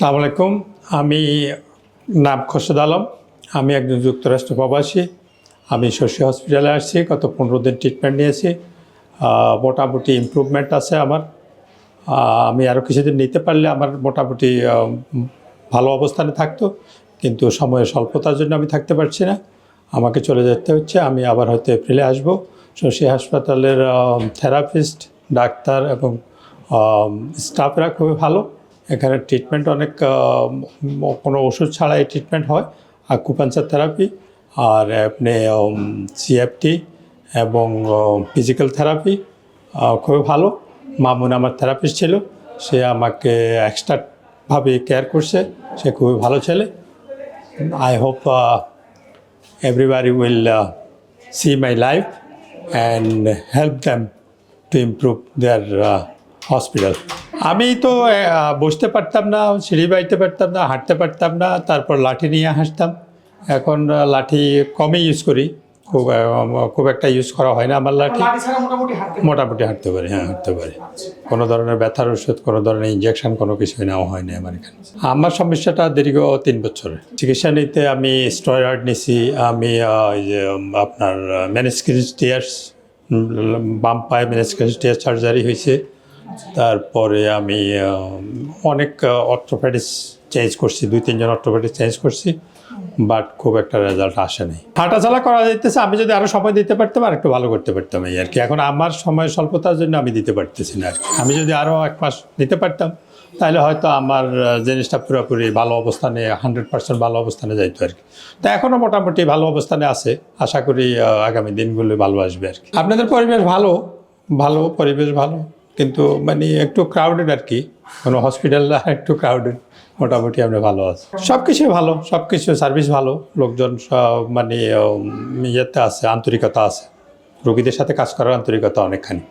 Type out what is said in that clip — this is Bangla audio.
আসসালামু আলাইকুম। আমি নাম খোরশেদ আলম। আমি একজন যুক্তরাষ্ট্র প্রবাসী। আমি শশী হসপিটালে আসছি। গত পনেরো দিন ট্রিটমেন্ট নিয়েছি। মোটামুটি ইমপ্রুভমেন্ট আছে আমার। আমি আরও কিছুদিন নিতে পারলে আমার মোটামুটি ভালো অবস্থানে থাকতো। কিন্তু সময়ের স্বল্পতার জন্য আমি থাকতে পারছি না। আমাকে চলে যেতে হচ্ছে। আমি আবার হয়তো এপ্রিলে আসব। শশী হাসপাতালের থেরাপিস্ট ডাক্তার এবং স্টাফরা খুবই ভালো। এখানে ট্রিটমেন্ট অনেক কোনো ওষুধ ছাড়াই ট্রিটমেন্ট হয়। আকুপাঞ্চার থেরাপি আর আপনি সিএফটি এবং ফিজিক্যাল থেরাপি খুবই ভালো। মামুন আমার থেরাপিস্ট ছিল। সে আমাকে এক্সট্রাভাবে কেয়ার করছে। সে খুবই ভালো ছেলে। I hope everybody will my life and help them to improve their uh, hospital. আমি তো বসতে পারতাম না সিঁড়ি বাইতে পারতাম না হাঁটতে পারতাম না তারপর লাঠি নিয়ে হাসতাম। এখন লাঠি কমই ইউজ করি। খুব খুব একটা ইউজ করা হয় না আমার লাঠি। মোটামুটি হাঁটতে পারি। হ্যাঁ হাঁটতে পারি। কোনো ধরনের ব্যথার ওষুধ কোনো ধরনের ইঞ্জেকশন কোনো কিছুই নেওয়া হয়নি আমার এখানে। আমার সমস্যাটা দীর্ঘ তিন বছরের। চিকিৎসা নিতে আমি স্টেরয়েড নিছি আমি আপনার ম্যানেসক্রিস্টিয়ার্স বাম পায়ে ম্যানেসক্রিস্টিয়ার সার্জারি হয়েছে তারপরে আমি অনেক অর্থোপেডিস চেঞ্জ করছি, দুই, তিনজন অর্থোপেডিস চেঞ্জ করছি বাট খুব একটা রেজাল্ট আসে নাই। হাঁটাচলা করা যাইতেছে, আমি যদি আরও সময় দিতে পারতাম আর একটু ভালো করতে পারতাম এই আর কি। এখন আমার সময় স্বল্পতার জন্য আমি দিতে পারতেছি না আর কি। আমি যদি আরও এক মাস দিতে পারতাম, তাহলে হয়তো আমার জিনিসটা পুরোপুরি ভালো অবস্থানে হান্ড্রেড পার্সেন্ট ভালো অবস্থানে যাইতো আর কি। তো এখনও মোটামুটি ভালো অবস্থানে আছে, আশা করি আগামী দিনগুলো ভালো আসবে আর কি। আপনাদের পরিবেশ ভালো ভালো পরিবেশ ভালো। কিন্তু মানে একটু ক্রাউডেড আর কি কোনো হসপিটাল একটু ক্রাউডেড মোটামুটি আমরা ভালো আছি। সব কিছুই ভালো সব কিছু সার্ভিস ভালো। লোকজন সব মানে ইয়েতে আছে, আন্তরিকতা আছে। রোগীদের সাথে কাজ করার আন্তরিকতা অনেকখানি।